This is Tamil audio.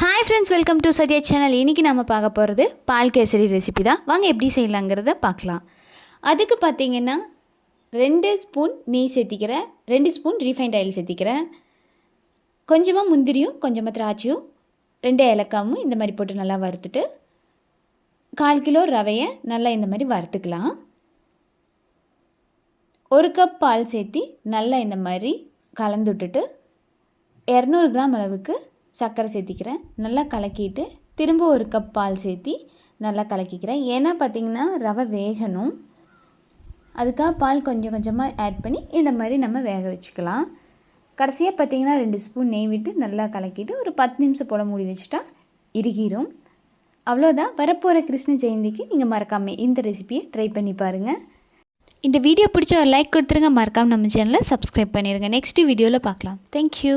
Hi friends welcome to Sathya channel இன்றைக்கி நம்ம பார்க்க போகிறது பால் கேசரி ரெசிபி தான். வாங்க எப்படி செய்யலாங்கிறத பார்க்கலாம். அதுக்கு பார்த்தீங்கன்னா ரெண்டு ஸ்பூன் நெய் சேர்த்திக்கிறேன். ரெண்டு ஸ்பூன் ரீஃபைண்ட் ஆயில் சேர்த்திக்கிறேன். கொஞ்சமாக முந்திரியும் கொஞ்சமாக திராட்சையும் ரெண்டு ஏலக்காவும் இந்த மாதிரி போட்டு நல்லா வறுத்துட்டு கால் கிலோ ரவையை நல்லா இந்த மாதிரி வறுத்துக்கலாம். ஒரு கப் பால் சேர்த்தி நல்லா இந்த மாதிரி கலந்து விட்டுட்டு இரநூறு கிராம் அளவுக்கு சர்க்கரை சேர்த்திக்கிறேன். நல்லா கலக்கிட்டு திரும்ப ஒரு கப் பால் சேர்த்தி நல்லா கலக்கிக்கிறேன். ஏன்னா பார்த்திங்கன்னா ரவை வேகணும். அதுக்காக பால் கொஞ்சம் கொஞ்சமாக ஆட் பண்ணி இந்த மாதிரி நம்ம வேக வச்சுக்கலாம். கடைசியாக பார்த்திங்கன்னா ரெண்டு ஸ்பூன் நெய் விட்டு நல்லா கலக்கிட்டு ஒரு பத்து நிமிஷம் போல் மூடி வச்சுட்டா இறுகிரும். அவ்வளோதான் வரப்போகிற கிருஷ்ண ஜெயந்திக்கு நீங்கள் மறக்காமல் இந்த ரெசிபியை ட்ரை பண்ணி பாருங்கள் இந்த வீடியோ பிடிச்ச ஒரு லைக் கொடுத்துருங்க. மறக்காமல் நம்ம சேனலை சப்ஸ்கிரைப் பண்ணிடுங்க நெக்ஸ்ட் வீடியோவில் பார்க்கலாம். தேங்க்யூ